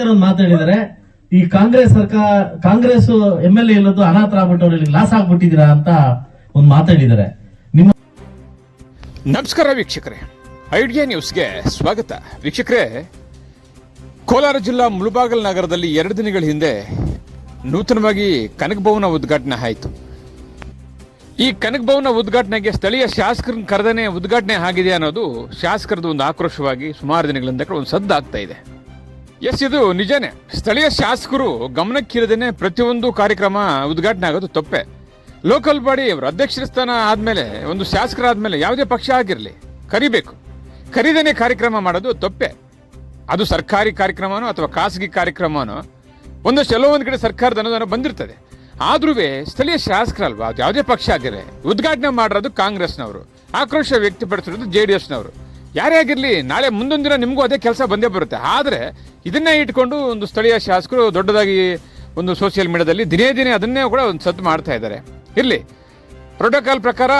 ನೆನ್ನೆ ಮಾತಾಡಿದರೆ ಈ ಕಾಂಗ್ರೆಸ್ ಸರ್ಕಾರ, ಕಾಂಗ್ರೆಸ್ ಎಂ ಎಲ್ ಎ ಇಲ್ಲದ್ದು ಅನಾಥರಾಗ್ಬಿಟ್ಟವ್ರು ಲಾಸ್ ಆಗ್ಬಿಟ್ಟಿದ್ದೀರಾ ಅಂತ ಒಂದು ಮಾತಾಡಿದ್ದಾರೆ ನಿಮ್ಮ ನಮಸ್ಕಾರ ವೀಕ್ಷಕರೇ, ಐಡಿಯಾ ನ್ಯೂಸ್ಗೆ ಸ್ವಾಗತ. ವೀಕ್ಷಕರೇ, ಕೋಲಾರ ಜಿಲ್ಲಾ ಮುಳುಬಾಗಲ್ ನಗರದಲ್ಲಿ ಎರಡು ದಿನಗಳ ಹಿಂದೆ ನೂತನವಾಗಿ ಕನಕ ಭವನ ಉದ್ಘಾಟನೆ ಆಯಿತು. ಈ ಕನಕ ಭವನ ಉದ್ಘಾಟನೆಗೆ ಸ್ಥಳೀಯ ಶಾಸಕರನ್ನ ಕರೆದನೆ ಉದ್ಘಾಟನೆ ಆಗಿದೆ ಅನ್ನೋದು ಶಾಸಕರದ್ದು ಒಂದು ಆಕ್ರೋಶವಾಗಿ ಸುಮಾರು ದಿನಗಳಿಂದ ಒಂದು ಸದ್ದು ಆಗ್ತಾ ಇದೆ. ಎಸ್ ಇದು ನಿಜನೇ. ಸ್ಥಳೀಯ ಶಾಸಕರು ಗಮನಕ್ಕಿರದೇನೆ ಪ್ರತಿಯೊಂದು ಕಾರ್ಯಕ್ರಮ ಉದ್ಘಾಟನೆ ಆಗೋದು ತಪ್ಪೆ. ಲೋಕಲ್ ಬಾಡಿ ಅವರು ಅಧ್ಯಕ್ಷರ ಸ್ಥಾನ ಆದಮೇಲೆ, ಒಂದು ಶಾಸಕರಾದ್ಮೇಲೆ ಯಾವುದೇ ಪಕ್ಷ ಆಗಿರಲಿ, ಕರಿಬೇಕು. ಕರೀದೇನೆ ಕಾರ್ಯಕ್ರಮ ಮಾಡೋದು ತಪ್ಪೆ. ಅದು ಸರ್ಕಾರಿ ಕಾರ್ಯಕ್ರಮನೋ ಅಥವಾ ಖಾಸಗಿ ಕಾರ್ಯಕ್ರಮನೋ ಒಂದಷ್ಟು ಎಲ್ಲೋ ಒಂದು ಕಡೆ ಸರ್ಕಾರದ ಅನುದಾನ ಬಂದಿರ್ತದೆ. ಆದ್ರೂ ಸ್ಥಳೀಯ ಶಾಸಕರಲ್ವಾ ಯಾವುದೇ ಪಕ್ಷ ಆಗಿರಲಿ, ಉದ್ಘಾಟನೆ ಮಾಡಿರೋದು ಕಾಂಗ್ರೆಸ್ನವರು. ಆಕ್ರೋಶ ವ್ಯಕ್ತಪಡಿಸಿರೋದು ಜೆ ಡಿ ಎಸ್ನವರು. ಯಾರೇ ಆಗಿರಲಿ, ನಾಳೆ ಮುಂದೊಂದು ದಿನ ನಿಮಗೂ ಅದೇ ಕೆಲಸ ಬಂದೇ ಬರುತ್ತೆ. ಆದರೆ, ಇದನ್ನೇ ಇಟ್ಕೊಂಡು ಒಂದು ಸ್ಥಳೀಯ ಶಾಸಕರು ದೊಡ್ಡದಾಗಿ ಒಂದು ಸೋಷಿಯಲ್ ಮೀಡಿಯಾದಲ್ಲಿ ದಿನೇ ದಿನೇ ಅದನ್ನೇ ಕೂಡ ಒಂದು ಸದ್ದು ಮಾಡ್ತಾ ಇದ್ದಾರೆ. ಇರಲಿ ಪ್ರೋಟೋಕಾಲ್ ಪ್ರಕಾರ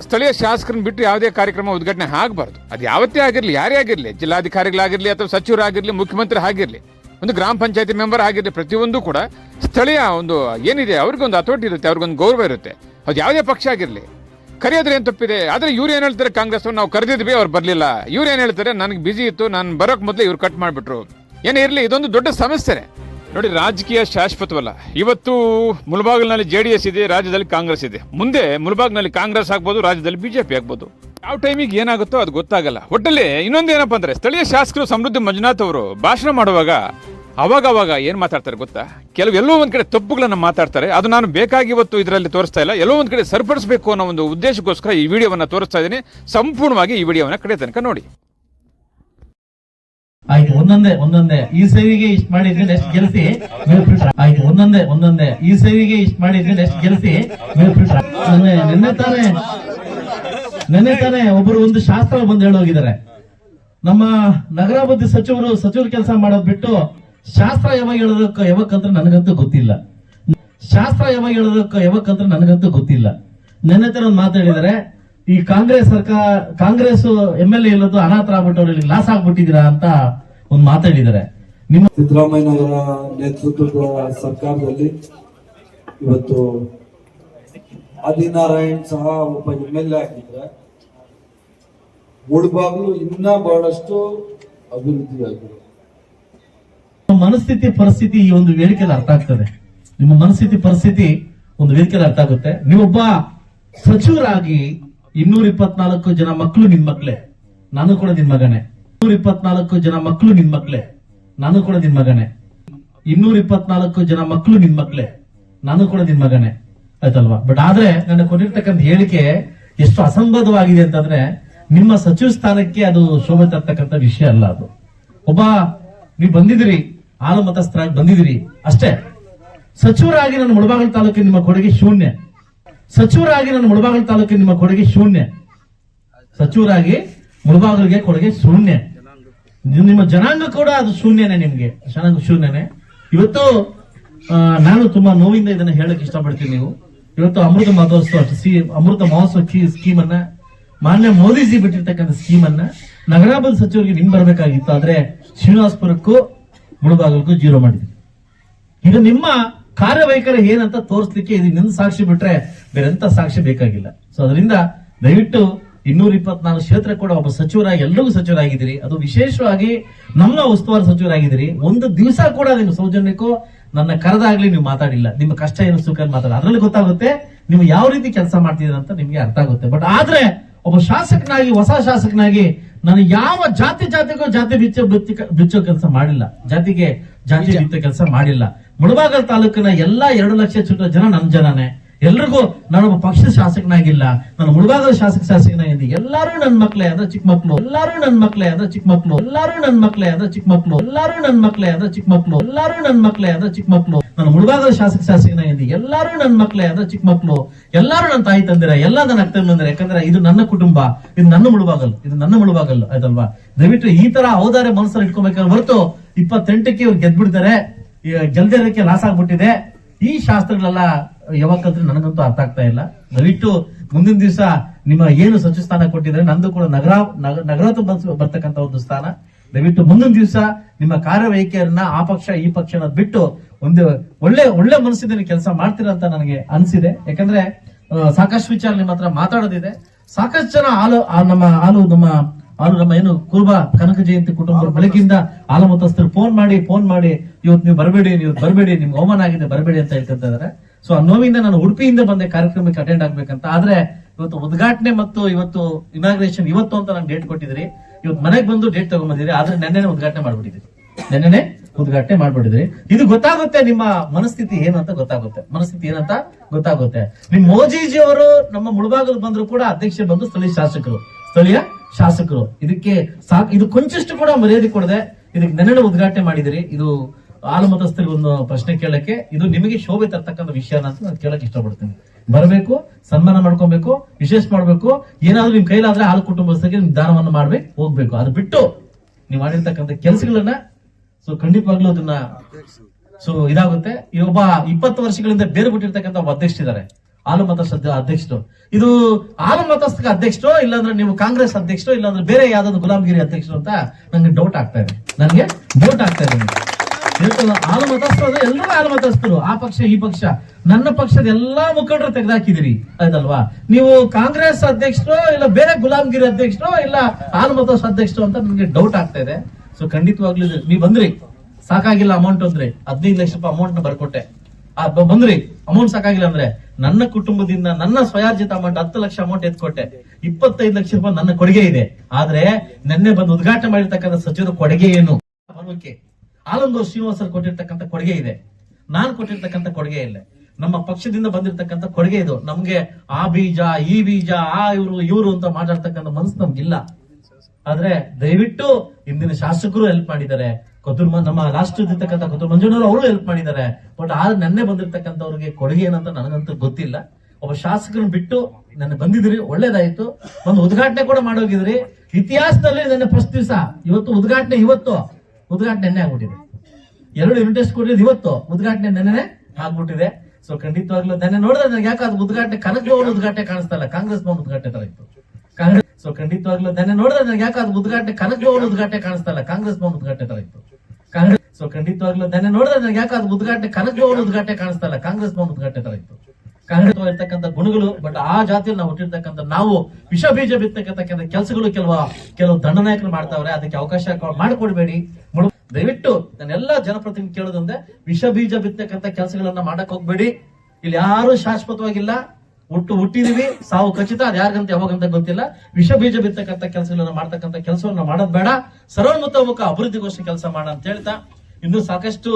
ಸ್ಥಳೀಯ ಶಾಸಕರನ್ನ ಬಿಟ್ಟು ಯಾವುದೇ ಕಾರ್ಯಕ್ರಮ ಉದ್ಘಾಟನೆ ಆಗಬಾರ್ದು. ಅದು ಯಾವತ್ತೇ ಆಗಿರಲಿ, ಯಾರೇ ಆಗಿರಲಿ, ಜಿಲ್ಲಾಧಿಕಾರಿಗಳಾಗಿರಲಿ ಅಥವಾ ಸಚಿವರಾಗಿರಲಿ ಮುಖ್ಯಮಂತ್ರಿ ಆಗಿರಲಿ, ಒಂದು ಗ್ರಾಮ ಪಂಚಾಯತಿ ಮೆಂಬರ್ ಆಗಿರಲಿ, ಪ್ರತಿಯೊಂದು ಕೂಡ ಸ್ಥಳೀಯ ಒಂದು ಏನಿದೆ, ಅವ್ರಿಗೊಂದು ಹತೋಟಿ ಇರುತ್ತೆ, ಅವ್ರಿಗೊಂದು ಗೌರವ ಇರುತ್ತೆ. ಅದು ಯಾವುದೇ ಪಕ್ಷ ಆಗಿರಲಿ ಕರೆಯೋದ್ರೆ ಏನು ತಪ್ಪಿದೆ? ಆದರೆ ಇವ್ರು ಏನು ಹೇಳ್ತಾರೆ ಕಾಂಗ್ರೆಸ್ ನಾವು ಕರೆದಿದ್ವಿ, ಅವ್ರು ಬರಲಿಲ್ಲ. ಇವ್ರು ಏನು ಹೇಳ್ತಾರೆ? ನನಗೆ ಬಿಜಿ ಇತ್ತು, ನಾನು ಬರೋಕ್ ಮೊದಲೇ ಇವ್ರು ಕಟ್ ಮಾಡಿಬಿಟ್ರು. ಏನೇ ಇರಲಿ, ಇದೊಂದು ದೊಡ್ಡ ಸಮಸ್ಯೆ ನೋಡಿ, ರಾಜಕೀಯ ಶಾಶ್ವತವಲ್ಲ. ಇವತ್ತು ಮುಲ್ಬಾಗ್ನಲ್ಲಿ ಜೆ ಡಿ ಎಸ್ ಇದೆ, ರಾಜ್ಯದಲ್ಲಿ ಕಾಂಗ್ರೆಸ್ ಇದೆ. ಮುಂದೆ ಮುಲ್ಬಾಗ್ನಲ್ಲಿ ಕಾಂಗ್ರೆಸ್ ಆಗ್ಬೋದು, ರಾಜ್ಯದಲ್ಲಿ ಬಿಜೆಪಿ ಆಗ್ಬೋದು. ಯಾವ ಟೈಮಿಗೆ ಏನಾಗುತ್ತೋ ಅದು ಗೊತ್ತಾಗಲ್ಲ. ಒಟ್ಟಲ್ಲಿ ಇನ್ನೊಂದು ಏನಪ್ಪ ಅಂದ್ರೆ, ಸ್ಥಳೀಯ ಶಾಸಕರು ಸಮೃದ್ಧಿ ಮಂಜುನಾಥ್ ಅವರು ಭಾಷಣ ಮಾಡುವಾಗ ಅವಾಗ ಅವಾಗ ಏನ್ ಮಾತಾಡ್ತಾರೆ ಗೊತ್ತಾ? ಕೆಲವು ಎಲ್ಲೋ ಒಂದ್ ಕಡೆ ತಪ್ಪುಗಳನ್ನ ಮಾತಾಡ್ತಾರೆ. ಅದು ನಾನು ಬೇಕಾಗಿ ಇವತ್ತು ಇದರಲ್ಲಿ ತೋರಿಸ್ತಾ ಇಲ್ಲ. ಎಲ್ಲೋ ಒಂದ್ ಕಡೆ ಸರಿಪಡಿಸಬೇಕು ಅನ್ನೋ ಒಂದು ಉದ್ದೇಶಕ್ಕೋಸ್ಕರ ಈ ವಿಡಿಯೋವನ್ನ ತೋರಿಸ್ತಾ ಇದ್ದೀನಿ. ಸಂಪೂರ್ಣವಾಗಿ ಈ ವಿಡಿಯೋವನ್ನ ಕಡೆ ತನಕ ನೋಡಿ. ಆಯ್ತು, ಒಂದೊಂದೇ ಒಂದೊಂದೇ. ಈ ಸೇವಿಗೆ ಇಷ್ಟ ಮಾಡಿದ್ರೆ ನೆಕ್ಸ್ಟ್ ಗೆಲ್ಸಿ ಆಯ್ತು, ಒಂದೊಂದೇ ಒಂದೊಂದೇ. ಈ ಸೇವಿಗೆ ಇಷ್ಟ ಮಾಡಿದ್ರೆ ನೆಕ್ಸ್ಟ್ ಗೆಲ್ಸಿ ನಿನ್ನೆ ತಾನೇ ನಿನ್ನೆ ತಾನೇ ಒಬ್ಬರು ಒಂದು ಶಾಸ್ತ್ರ ಬಂದು ಹೇಳೋಗಿದ್ದಾರೆ. ನಮ್ಮ ನಗರಾಭಿವೃದ್ಧಿ ಸಚಿವರು ಸಚಿವರು ಕೆಲಸ ಮಾಡೋದ್ ಬಿಟ್ಟು ಶಾಸ್ತ್ರ ಯಾವಾಗ ಹೇಳೋದಕ್ಕೆ ಯಾವಕ್ಕಂದ್ರೆ ನನಗಂತೂ ಗೊತ್ತಿಲ್ಲ. ಶಾಸ್ತ್ರ ಯಾವಾಗ ಹೇಳೋದಕ್ಕೆ ಯಾವಕ್ಕಂದ್ರೆ ನನಗಂತೂ ಗೊತ್ತಿಲ್ಲ. ನಿನ್ನೆ ತರ ಒಂದು ಮಾತಾಡಿದ್ದಾರೆ ಈ ಕಾಂಗ್ರೆಸ್ ಸರ್ಕಾರ, ಕಾಂಗ್ರೆಸ್ ಎಂ ಎಲ್ ಎ ಇಲ್ಲದ್ದು ಅನಾಥರಾಗ್ಬಿಟ್ಟವ್ರು ಇಲ್ಲಿ ಲಾಸ್ ಆಗ್ಬಿಟ್ಟಿದ್ದೀರಾ ಅಂತ ಒಂದು ಮಾತಾಡಿದ್ದಾರೆ ನಿಮ್ಮ ಸಿದ್ದರಾಮಯ್ಯನವರ ನೇತೃತ್ವದ ಸರ್ಕಾರದಲ್ಲಿ ಇವತ್ತು ಆದಿನಾರಾಯಣ್ ಸಹ ಒಬ್ಬ ಎಂ ಎಲ್ ಎ ಆಗಿದ್ರೆ ಮುಳುಬಾಗ್ಲು ಇನ್ನ ಬಹಳಷ್ಟು ಅಭಿವೃದ್ಧಿ ಆಗಿದೆ ನಿಮ್ಮ ಮನಸ್ಥಿತಿ, ಪರಿಸ್ಥಿತಿ ಈ ಒಂದು ವೇದಿಕೆಯಲ್ಲಿ ಅರ್ಥ ಆಗ್ತದೆ. ನಿಮ್ಮ ಮನಸ್ಥಿತಿ, ಪರಿಸ್ಥಿತಿ ಒಂದು ವೇದಿಕೆಯಲ್ಲಿ ಅರ್ಥ ಆಗುತ್ತೆ. ನೀವೊಬ್ಬ ಸಚಿವರಾಗಿ ಇನ್ನೂರ ಇಪ್ಪತ್ನಾಲ್ಕು ಜನ ಮಕ್ಕಳು ನಿನ್ ಮಕ್ಳೇ ನಾನು ಕೂಡ ನಿನ್ ಮಗನೇ. ಇನ್ನೂರ ಇಪ್ಪತ್ನಾಲ್ಕು ಜನ ಮಕ್ಕಳು ನಿನ್ ಮಕ್ಳೇ ನಾನು ಕೂಡ ನಿನ್ ಮಗನೇ. ಇನ್ನೂರ ಇಪ್ಪತ್ನಾಲ್ಕು ಜನ ಮಕ್ಕಳು ನಿನ್ ಮಕ್ಳೇ ನಾನು ಕೂಡ ನಿನ್ ಮಗನೇ. ಆಯ್ತಲ್ವಾ? ಬಟ್ ಆದ್ರೆ ನನ್ನ ಕೊಟ್ಟಿರ್ತಕ್ಕಂಥ ಹೇಳಿಕೆ ಎಷ್ಟು ಅಸಂಬದ್ಧವಾಗಿದೆ ಅಂತಂದ್ರೆ ನಿಮ್ಮ ಸಚಿವ ಸ್ಥಾನಕ್ಕೆ ಅದು ಶೋಭೆ ತರ್ತಕ್ಕಂಥ ವಿಷಯ ಅಲ್ಲ ಅದು. ಒಬ್ಬ, ನೀವು ಬಂದಿದ್ದೀರಿ ಹಾಲು ಮತಸ್ಥರಾಗಿ ಬಂದಿದ್ದೀರಿ. ಅಷ್ಟೇ. ಸಚಿವರಾಗಿ ನನ್ನ ಮುಳಬಾಗಲ ತಾಲೂಕಿನ ನಿಮ್ಮ ಕೊಡುಗೆ ಶೂನ್ಯ. ಸಚಿವರಾಗಿ ನನ್ನ ಮುಳಬಾಗಲ ತಾಲೂಕಿನ ನಿಮ್ಮ ಕೊಡುಗೆ ಶೂನ್ಯ. ಸಚಿವರಾಗಿ ಮುಳಬಾಗಲಿಗೆ ಕೊಡುಗೆ ಶೂನ್ಯ. ನಿಮ್ಮ ಜನಾಂಗ ಕೂಡ ಅದು ಶೂನ್ಯನೇ ನಿಮ್ಗೆ. ಜನಾಂಗ ಶೂನ್ಯನೇ. ಇವತ್ತು ನಾನು ತುಂಬಾ ನೋವಿಂದ ಇದನ್ನ ಹೇಳಕ್ ಇಷ್ಟಪಡ್ತೀನಿ ನೀವು. ಇವತ್ತು ಅಮೃತ ಮಹೋತ್ಸವ ಅಮೃತ ಮಹೋತ್ಸವ ಸ್ಕೀಮ್ ಅನ್ನ ಮಾನ್ಯ ಮೋದಿಜಿ ಬಿಟ್ಟಿರ್ತಕ್ಕಂಥ ಸ್ಕೀಮ್ ಅನ್ನ ನಗರಾಭಿವೃದ್ಧಿ ಸಚಿವರಿಗೆ ನಿಮ್ ಬರ್ಬೇಕಾಗಿತ್ತು. ಆದ್ರೆ ಶ್ರೀನಿವಾಸಪುರಕ್ಕೂ ಮುಳಬಾಗಲ್ಗೂ ಜೀರೋ ಮಾಡಿದ್ರಿ. ಇದು ನಿಮ್ಮ ಕಾರ್ಯವೈಖರಿ ಏನಂತ ತೋರಿಸ್ಲಿಕ್ಕೆ ಇದು ನಿನ್ನ ಸಾಕ್ಷಿ ಬಿಟ್ರೆ ಬೇರೆ ಎಂತ ಸಾಕ್ಷಿ ಬೇಕಾಗಿಲ್ಲ. ಸೊ ಅದರಿಂದ ದಯವಿಟ್ಟು ಇನ್ನೂರ ಇಪ್ಪತ್ನಾಲ್ಕು ಕ್ಷೇತ್ರ ಕೂಡ ಒಬ್ಬ ಸಚಿವರಾಗಿ ಎಲ್ಲರಿಗೂ ಸಚಿವರಾಗಿದ್ದೀರಿ. ಅದು ವಿಶೇಷವಾಗಿ ನಮ್ಮ ಉಸ್ತುವಾರಿ ಸಚಿವರಾಗಿದ್ದೀರಿ. ಒಂದು ದಿವಸ ಕೂಡ ನಿಮ್ಮ ಸೌಜನ್ಯಕ್ಕೂ ನನ್ನ ಕರೆದಾಗ್ಲಿ ನೀವು ಮಾತಾಡಿಲ್ಲ. ನಿಮ್ಮ ಕಷ್ಟ ಏನು ಸುಖ ಮಾತಾಡ ಅದ್ರಲ್ಲಿ ಗೊತ್ತಾಗುತ್ತೆ ನೀವು ಯಾವ ರೀತಿ ಕೆಲಸ ಮಾಡ್ತಿದ್ದೀರ ಅಂತ ನಿಮಗೆ ಅರ್ಥ ಆಗುತ್ತೆ. ಬಟ್ ಆದ್ರೆ ಒಬ್ಬ ಶಾಸಕನಾಗಿ ಹೊಸ ಶಾಸಕನಾಗಿ ನಾನು ಯಾವ ಜಾತಿ ಜಾತಿಗೂ ಜಾತಿ ಬಿಚ್ಚೋ ಬಿಚ್ಚ- ಕೆಲಸ ಮಾಡಿಲ್ಲ. ಜಾತಿಗೆ ಜಾತಿ ಬಿಚ್ಚೋ ಕೆಲಸ ಮಾಡಿಲ್ಲ. ಮುಳಬಾಗಲ್ ತಾಲೂಕಿನ ಎಲ್ಲಾ ಎರಡು ಲಕ್ಷ ಚಿತ್ರ ಜನ ನನ್ನ ಜನನೇ. ಎಲ್ರಿಗೂ ನಾನೊಬ್ಬ ಪಕ್ಷದ ಶಾಸಕನಾಗಿಲ್ಲ. ನಾನು ಮುಳಬಾಗಲ್ ಶಾಸಕ ಶಾಸಕನಾಗಿದ್ದೆ ಎಲ್ಲಾರು ನನ್ನ ಮಕ್ಳೇ ಅಂದ್ರೆ ಚಿಕ್ಕ ಮಕ್ಳು. ಎಲ್ಲಾರು ನನ್ನ ಮಕ್ಳೇ ಅಂದ್ರೆ ಚಿಕ್ಕ ಮಕ್ಳು. ಎಲ್ಲಾರು ನನ್ನ ಮಕ್ಳೇ ಅಂದ್ರೆ ಚಿಕ್ಕ ಮಕ್ಳು. ಎಲ್ಲಾರು ನನ್ನ ಮಕ್ಳೇ ಅಂದ್ರೆ ಚಿಕ್ಕ ಮಕ್ಳು. ಎಲ್ಲಾರು ನನ್ನ ಮಕ್ಳೇ ಅಂದ್ರೆ ಚಿಕ್ಕ ಮಕ್ಳು. ನಾನು ಮುಳಬಾಗಲ್ ಶಾಸಕ ಶಾಸಕನಾಗಿದ್ದೆ ಎಲ್ಲಾರು ನನ್ನ ಮಕ್ಕಳೇ ಅಂದ್ರೆ ಚಿಕ್ಕ ಮಕ್ಕಳು ಎಲ್ಲಾರು ನನ್ನ ತಾಯಿ ತಂದಿರ, ಎಲ್ಲ ನನ್ನ ಅಕ್ಕ ತಂದಿರ. ಯಾಕಂದ್ರೆ ಇದು ನನ್ನ ಕುಟುಂಬ, ಇದು ನನ್ನ ಮುಳುಬಾಗಲ್, ಇದು ನನ್ನ ಮುಳುಬಾಗಲ್, ಆಯ್ತಲ್ವಾ? ದಯವಿಟ್ಟು ಈ ತರ ಔದಾರ್ಯ ಮನಸ್ಸಲ್ಲಿ ಇಟ್ಕೊಬೇಕಾದ್ರೆ ಹೊರತು ಇಪ್ಪತ್ತೆಂಟಕ್ಕೆ ಇವ್ರು ಗೆದ್ಬಿಡ್ತಾರೆ. ಗೆಲ್ದಿರೋಕ್ಕೆ ಲಾಸ್ ಆಗ್ಬಿಟ್ಟಿದೆ. ಈ ಶಾಸ್ತ್ರಗಳೆಲ್ಲ ಯಾವಾಗಂದ್ರೆ ನನಗಂತೂ ಅರ್ಥ ಆಗ್ತಾ ಇಲ್ಲ. ದಯವಿಟ್ಟು ಮುಂದಿನ ದಿವಸ ನಿಮ್ಮ ಏನು ಸಚಿವ ಸ್ಥಾನ ಕೊಟ್ಟಿದ್ರೆ ನಂದು ಕೂಡ ನಗರ, ನಗ- ನಗರ ಬರ್ತಕ್ಕಂತ ಒಂದು ಸ್ಥಾನ. ದಯವಿಟ್ಟು ಮುಂದಿನ ದಿವಸ ನಿಮ್ಮ ಕಾರ್ಯವೈಖರಿಯನ್ನ ಆ ಪಕ್ಷ ಈ ಪಕ್ಷನ ಬಿಟ್ಟು ಒಂದು ಒಳ್ಳೆ ಒಳ್ಳೆ ಮನಸ್ಸಿಂದ ಕೆಲಸ ಮಾಡ್ತೀರಾ ಅಂತ ನನಗೆ ಅನಿಸಿದೆ. ಯಾಕಂದ್ರೆ ಸಾಕಷ್ಟು ವಿಚಾರ ನಿಮ್ಮ ಹತ್ರ ಮಾತಾಡೋದಿದೆ. ಸಾಕಷ್ಟು ಜನ ಹಾಲು ನಮ್ಮ ಹಾಲು ನಮ್ಮ ಹಾಲು ನಮ್ಮ ಏನು ಕುರುಬ ಕನಕ ಜಯಂತಿ ಕುಟುಂಬ ಬೆಳಗ್ಗಿಂದ ಹಾಲು ಮತಸ್ಥರು ಫೋನ್ ಮಾಡಿ ಫೋನ್ ಮಾಡಿ ಇವತ್ತು ನೀವು ಬರಬೇಡಿ ನೀವು ಬರಬೇಡಿ ನಿಮ್ಗೆ ಅವಮಾನ ಆಗಿದೆ ಬರಬೇಡಿ ಅಂತ ಹೇಳ್ತಿದ್ದಾರೆ ಸೊ ಆ ನೋವಿಂದ ನಾನು ಉಡುಪಿಯಿಂದ ಬಂದೆ ಕಾರ್ಯಕ್ರಮಕ್ಕೆ ಅಟೆಂಡ್ ಆಗ್ಬೇಕಂತ. ಆದ್ರೆ ಇವತ್ತು ಉದ್ಘಾಟನೆ ಮತ್ತು ಇವತ್ತು ಇನಾಗ್ರೇಷನ್ ಇವತ್ತು ಅಂತ ನಾನು ಡೇಟ್ ಕೊಟ್ಟಿದ್ರಿ ಇವತ್ತು ಮನೆಗೆ ಬಂದು ಡೇಟ್ ತಗೊಂಡ್ಬಂದಿದ್ರಿ ಆದ್ರೆ ನೆನ್ನೆನೆ ಉದ್ಘಾಟನೆ ಮಾಡ್ಬಿಟ್ಟಿದ್ರಿ. ನೆನ್ನೆನೆ ಉದ್ಘಾಟನೆ ಮಾಡ್ಬಿಟ್ಟಿದ್ರಿ. ಇದು ಗೊತ್ತಾಗುತ್ತೆ ನಿಮ್ಮ ಮನಸ್ಥಿತಿ ಏನು ಅಂತ ಗೊತ್ತಾಗುತ್ತೆ. ಮನಸ್ಥಿತಿ ಏನಂತ ಗೊತ್ತಾಗುತ್ತೆ. ನಿಮ್ ಮೋಜಿಜಿ ಅವರು ನಮ್ಮ ಮುಳಬಾಗಲ್ ಬಂದ್ರು ಕೂಡ ಅಧ್ಯಕ್ಷ ಬಂದು ಸ್ಥಳೀಯ ಶಾಸಕರು. ಸ್ಥಳೀಯ ಶಾಸಕರು. ಇದಕ್ಕೆ ಸಾಕ್ ಇದು ಕೊಂಚಷ್ಟು ಕೂಡ ಮರ್ಯಾದೆ ಕೊಡದೆ ಇದಕ್ಕೆ ನೆನ್ನೆ ಉದ್ಘಾಟನೆ ಮಾಡಿದಿರಿ. ಇದು ಆಲಮತಸ್ಥರಿಗೆ ಮತಸ್ಥರಿಗೆ ಒಂದು ಪ್ರಶ್ನೆ ಕೇಳಕ್ಕೆ, ಇದು ನಿಮಗೆ ಶೋಭೆ ತರ್ತಕ್ಕಂಥ ವಿಷಯ ಅಂತ ನಾನು ಕೇಳಕ್ ಇಷ್ಟಪಡ್ತೀನಿ. ಬರಬೇಕು, ಸನ್ಮಾನ ಮಾಡ್ಕೊಬೇಕು, ವಿಶೇಷ ಮಾಡ್ಬೇಕು, ಏನಾದ್ರೂ ನಿಮ್ ಕೈಲಾದ್ರೆ ಹಾಲು ಕುಟುಂಬಸ್ಥರಿಗೆ ನಿಮ್ ದಾನವನ್ನು ಮಾಡ್ಬೇಕು, ಹೋಗ್ಬೇಕು. ಅದು ಬಿಟ್ಟು ನೀವು ಮಾಡಿರ್ತಕ್ಕಂಥ ಕೆಲಸಗಳನ್ನ ಸೊ ಖಂಡಿತವಾಗ್ಲೂ ಅದನ್ನ ಸೊ ಇದಾಗುತ್ತೆ. ಈ ಒಬ್ಬ ಇಪ್ಪತ್ತು ವರ್ಷಗಳಿಂದ ಬೇರೆ ಬಿಟ್ಟಿರ್ತಕ್ಕಂಥ ಒಬ್ಬ ಅಧ್ಯಕ್ಷರಿದ್ದಾರೆ ಆಲು ಮತಸ್ಥ ಅಧ್ಯಕ್ಷರು. ಇದು ಆಲು ಮತಸ್ಥಕ ಅಧ್ಯಕ್ಷರು, ಇಲ್ಲಾಂದ್ರೆ ನೀವು ಕಾಂಗ್ರೆಸ್ ಅಧ್ಯಕ್ಷರು, ಇಲ್ಲಾಂದ್ರೆ ಬೇರೆ ಯಾವ್ದಾದ್ರು ಗುಲಾಮಗಿರಿ ಅಧ್ಯಕ್ಷರು ಅಂತ ನಂಗೆ ಡೌಟ್ ಆಗ್ತಾ ಇದೆ. ನನಗೆ ಡೌಟ್ ಆಗ್ತಾ ಇದೆ. ಹಾಲು ಮತಸ್ಥರು ಎಲ್ಲರೂ ಹಾಲು ಮತಸ್ಥರು ಆ ಪಕ್ಷ, ಈ ಪಕ್ಷ. ನನ್ನ ಪಕ್ಷದ ಎಲ್ಲಾ ಮುಖಂಡರು ತೆಗೆದಾಕಿದಿರಿ ಅದಲ್ವಾ ನೀವು ಕಾಂಗ್ರೆಸ್ ಅಧ್ಯಕ್ಷರು, ಇಲ್ಲ ಬೇರೆ ಗುಲಾಮಗಿರಿ ಅಧ್ಯಕ್ಷರು, ಇಲ್ಲ ಹಾಲು ಮತಸ್ಥ ಅಧ್ಯಕ್ಷರು ಅಂತ ನನಗೆ ಡೌಟ್ ಆಗ್ತಾ ಇದೆ. ಸೊ ಖಂಡಿತವಾಗ್ಲೂ ನೀವು ಬಂದ್ರಿ. ಸಾಕಾಗಿಲ್ಲ ಅಮೌಂಟ್ ಅಂದ್ರೆ. ಹದಿನೈದು ಲಕ್ಷ ರೂಪಾಯಿ ಅಮೌಂಟ್ನ ಬರ್ಕೊಟ್ಟೆ. ಬಂದ್ರಿ. ಅಮೌಂಟ್ ಸಾಕಾಗಿಲ್ಲ ಅಂದ್ರೆ. ನನ್ನ ಕುಟುಂಬದಿಂದ ನನ್ನ ಸ್ವಯಾರ್ಜಿತ ಅಮೌಂಟ್ ಹತ್ತು ಲಕ್ಷ ಅಮೌಂಟ್ ಎತ್ಕೊಟ್ಟೆ. ಇಪ್ಪತ್ತೈದು ಲಕ್ಷ ರೂಪಾಯಿ ನನ್ನ ಕೊಡುಗೆ ಇದೆ. ಆದ್ರೆ, ನಿನ್ನೆ ಬಂದು ಉದ್ಘಾಟನೆ ಮಾಡಿರ್ತಕ್ಕಂಥ ಸಚಿವರ ಕೊಡುಗೆ ಏನು? ಆಲಂದೂರ್ ಶ್ರೀನಿವಾಸರು ಕೊಟ್ಟಿರ್ತಕ್ಕಂಥ ಕೊಡುಗೆ ಇದೆ. ನಾನು ಕೊಟ್ಟಿರ್ತಕ್ಕಂಥ ಕೊಡುಗೆ ಇಲ್ಲ. ನಮ್ಮ ಪಕ್ಷದಿಂದ ಬಂದಿರತಕ್ಕಂಥ ಕೊಡುಗೆ ಇದು. ನಮ್ಗೆ ಆ ಬೀಜ, ಈ ಬೀಜ, ಆ ಇವರು ಇವರು ಅಂತ ಮಾತಾಡ್ತಕ್ಕಂಥ ಮನಸ್ಸು ನಮ್ಗಿಲ್ಲ ಆದ್ರೆ ದಯವಿಟ್ಟು ಇಂದಿನ ಶಾಸಕರು ಹೆಲ್ಪ್ ಮಾಡಿದ್ದಾರೆ. ಕೊತ್ತೂರು ನಮ್ಮ ರಾಷ್ಟ್ರದಿರ್ತಕ್ಕಂಥ ಕೊತ್ತೂರು ಮಂಜುನವರು ಅವರು ಹೆಲ್ಪ್ ಮಾಡಿದ್ದಾರೆ. ಬಟ್ ಆದ್ರೆ ನೆನ್ನೆ ಬಂದಿರತಕ್ಕಂಥವ್ರಿಗೆ ಕೊಡುಗೆ ಏನಂತ ನನಗಂತೂ ಗೊತ್ತಿಲ್ಲ. ಒಬ್ಬ ಶಾಸಕರನ್ನ ಬಿಟ್ಟು ನನ್ನ ಬಂದಿದ್ರಿ ಒಳ್ಳೇದಾಯ್ತು. ಒಂದು ಉದ್ಘಾಟನೆ ಕೂಡ ಮಾಡೋಗಿದ್ರಿ ಇತಿಹಾಸದಲ್ಲಿ ನನ್ನ ಫಸ್ಟ್ ದಿವಸ, ಇವತ್ತು ಉದ್ಘಾಟನೆ ಇವತ್ತು. ಉದ್ಘಾಟನೆ ಆಗ್ಬಿಟ್ಟಿದೆ. ಎರಡು ಯೂನಿಟ್ ಕೊಟ್ಟಿದ್ದು ಇವತ್ತು. ಉದ್ಘಾಟನೆ ನೆನ್ನೆ ಆಗ್ಬಿಟ್ಟಿದೆ. ಸೊ ಖಂಡಿತವಾಗ್ಲೂ ನೆನ್ನೆ ನೋಡಿದ್ರೆ ನನಗೆ ಯಾಕೆ ಅದು ಉದ್ಘಾಟನೆ ಕನಕ ಉದ್ಘಾಟನೆ ಕಾಣಿಸ್ತಾ ಇಲ್ಲ. ಕಾಂಗ್ರೆಸ್ ಭವನ ಉದ್ಘಾಟನೆ ತರ ಇತ್ತು ಕಾಂಗ್ರೆಸ್ ಸೊ ಖಂಡಿತವಾಗ್ಲೂ ನೆನ್ನೆ ನೋಡಿದ್ರೆ ನನಗೆ ಯಾಕೆ ಅದು ಉದ್ಘಾಟನೆ ಕನಕ ಉದ್ಘಾಟನೆ ಕಾಣಿಸ್ತಾ ಕಾಂಗ್ರೆಸ್ ಭವನ ಉದ್ಘಾಟನೆ ತರ ಇತ್ತು ಕಾಂಗ್ರೆಸ್ ಸೊ ಖಂಡಿತವಾಗ್ಲೂ ನೆನ್ನೆ ನೋಡಿದ್ರೆ ನನಗೆ ಯಾಕೆ ಅದು ಉದ್ಘಾಟನೆ ಕನಕ ಉದ್ಘಾಟನೆ ಕಾಣಿಸ್ತಾ ಕಾಂಗ್ರೆಸ್ ಭವನ ಉದ್ಘಾಟನೆ ತರ ಇತ್ತು ಇರ್ತಕ್ಕಂಥ ಗುಣಗಳು ಬಟ್ ಆ ಜಾತಿಯಲ್ಲಿ ನಾವು ಹುಟ್ಟಿರ್ತಕ್ಕಂಥ ನಾವು, ವಿಷ ಬೀಜ ಬಿತ್ತಕ್ಕಂಥ ಕೆಲಸಗಳು ಕೆಲವ, ಕೆಲವು ದಂಡನಾಯಕರು ಮಾಡ್ತಾವ್ರೆ, ಅದಕ್ಕೆ ಅವಕಾಶ ಮಾಡಿಕೊಡ್ಬೇಡಿ. ದಯವಿಟ್ಟು ನಾನೆಲ್ಲ ಜನಪ್ರತಿನಿಧಿ ಕೇಳೋದಂದ್ರೆ, ವಿಷ ಬೀಜ ಬಿತ್ತಕ್ಕಂಥ ಕೆಲಸಗಳನ್ನ ಮಾಡಕ್ ಹೋಗ್ಬೇಡಿ. ಇಲ್ಲಿ ಯಾರು ಶಾಶ್ವತವಾಗಿಲ್ಲ. ಹುಟ್ಟು ಹುಟ್ಟಿದೀವಿ, ಸಾವು ಖಚಿತ, ಅದು ಯಾರಿಗಂತ ಯಾವಾಗಂತ ಗೊತ್ತಿಲ್ಲ. ವಿಷ ಬೀಜ ಬಿತ್ತಕ್ಕಂಥ ಕೆಲಸಗಳನ್ನ ಮಾಡ್ತಕ್ಕಂಥ ಕೆಲಸವನ್ನ ಮಾಡೋದ್ ಬೇಡ. ಮುಖ ಅಭಿವೃದ್ಧಿಗೋಸ್ಕರ ಕೆಲಸ ಮಾಡ ಅಂತ ಹೇಳ್ತಾ. ಇನ್ನು ಸಾಕಷ್ಟು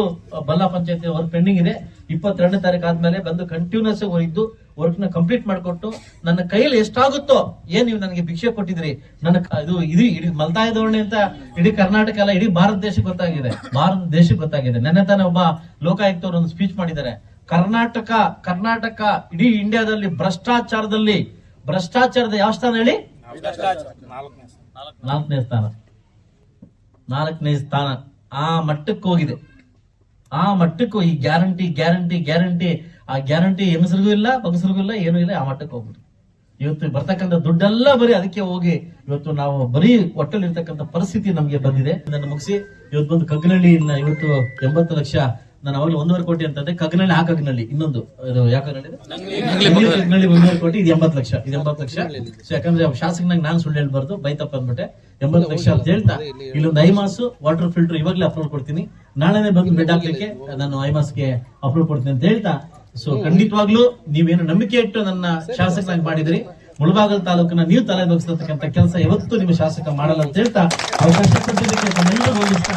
ಬಲ್ಲ ಪಂಚಾಯತಿ ವರ್ಕ್ ಪೆಂಡಿಂಗ್ ಇದೆ. ಇಪ್ಪತ್ತೆರಡನೇ ತಾರೀಕು ಆದ್ಮೇಲೆ ಬಂದು ಕಂಟಿನ್ಯೂಸ್ ಇದ್ದು ವರ್ಕ್ನ ಕಂಪ್ಲೀಟ್ ಮಾಡಿಕೊಟ್ಟು ನನ್ನ ಕೈಯಲ್ಲಿ ಎಷ್ಟಾಗುತ್ತೋ ಏನ್ ನೀವು ನನಗೆ ಭಿಕ್ಷೆ ಕೊಟ್ಟಿದ್ರಿ ನನ್ನ ಇದು ಇಡೀ ಇಡೀ ಮಲ್ತಾಯ ಧೋರಣೆ ಅಂತ ಇಡೀ ಕರ್ನಾಟಕ ಅಲ್ಲ ಇಡೀ ಭಾರತ ದೇಶಕ್ಕೆ ಗೊತ್ತಾಗಿದೆ. ಭಾರತ ದೇಶಕ್ಕೆ ಗೊತ್ತಾಗಿದೆ. ನೆನ್ನೆ ತಾನೇ ಒಬ್ಬ ಲೋಕಾಯುಕ್ತರು ಒಂದು ಸ್ಪೀಚ್ ಮಾಡಿದ್ದಾರೆ. ಕರ್ನಾಟಕ ಕರ್ನಾಟಕ ಇಡೀ ಇಂಡಿಯಾದಲ್ಲಿ ಭ್ರಷ್ಟಾಚಾರದಲ್ಲಿ ಭ್ರಷ್ಟಾಚಾರದ ಯಾವ ಸ್ಥಾನ ಹೇಳಿ? ನಾಲ್ಕನೇ ಸ್ಥಾನ. ನಾಲ್ಕನೇ ಸ್ಥಾನ. ಆ ಮಟ್ಟಕ್ಕೆ ಹೋಗಿದೆ. ಆ ಮಟ್ಟಕ್ಕೂ ಈ ಗ್ಯಾರಂಟಿ ಗ್ಯಾರಂಟಿ ಗ್ಯಾರಂಟಿ, ಆ ಗ್ಯಾರಂಟಿ ಹೆಂಗಸರಿಗೂ ಇಲ್ಲ ಬಗಸರಿಗೂ ಇಲ್ಲ, ಏನೂ ಇಲ್ಲ, ಆ ಮಟ್ಟಕ್ಕೆ ಹೋಗ್ಬಿಟ್ಟು ಇವತ್ತು ಬರ್ತಕ್ಕಂಥ ದುಡ್ಡೆಲ್ಲ ಬರೀ ಅದಕ್ಕೆ ಹೋಗಿ ಇವತ್ತು ನಾವು ಬರೀ ಒಟ್ಟಲ್ಲಿರ್ತಕ್ಕಂಥ ಪರಿಸ್ಥಿತಿ ನಮಗೆ ಬಂದಿದೆ. ಇದನ್ನು ಮುಗಿಸಿ, ಇವತ್ತು ಬಂದು ಕಗ್ಗನಹಳ್ಳಿಯಿಂದ ಇವತ್ತು ಎಂಬತ್ತು ಲಕ್ಷ ನಾನು ಅವಾಗಲೂ ಒಂದೂವರೆ ಕೋಟಿ ಅಂತಂದ್ರೆ ಕಗ್ನಳ್ಳಿ ಆ ಕಗ್ನಳ್ಳಿ ಇನ್ನೊಂದು ಇದು? ಯಾವ? ಒಂದೂವರೆ ಕೋಟಿ ಇದು ಎಂಬತ್ತು ಲಕ್ಷ ಇದು ಎಂಬತ್ತು ಲಕ್ಷ. ಸೊ ಯಾಕಂದ್ರೆ ಶಾಸಕನಾಗ ನಾನು ಸುಳ್ಳು ಹೇಳ್ಬಾರ್ದು ಬೈತಪ್ಪ ಅಂದ್ಬಿಟ್ಟೆ. ಎಂಬತ್ತು ಲಕ್ಷ ಅಂತ ಹೇಳ್ತಾ ಇಲ್ಲೊಂದು ಐಮಾಸು ವಾಟರ್ ಫಿಲ್ಟರ್ ಇವಾಗಲೇ ಅಪ್ರೂವ್ ಕೊಡ್ತೀನಿ. ನಾಳೆನೆ ಬಂದು ಬೆಡ್ ಹಾಕ್ಲಿಕ್ಕೆ ನಾನು ಐಮಾಸ್ಗೆ ಅಪ್ರೂವ್ ಕೊಡ್ತೀನಿ ಅಂತ ಹೇಳ್ತಾ. ಸೊ ಖಂಡಿತವಾಗ್ಲೂ ನೀವೇನು ನಂಬಿಕೆ ಇಟ್ಟು ನನ್ನ ಶಾಸಕನಾಗಿ ಮಾಡಿದ್ರಿ. ಮುಳಬಾಗಲ್ ತಾಲೂಕನ್ನ ನೀವು ತಲೆ ಬಗ್ಸತಕ್ಕಂಥ ಕೆಲಸ ಯಾವತ್ತೂ ನಿಮ್ಮ ಶಾಸಕ ಮಾಡಲ್ಲ ಅಂತ ಹೇಳ್ತಾ. ಅವಕಾಶ ಕೊಟ್ಟಿದ್ದಕ್ಕೆ ಹೋಗಿಸ್ತಾ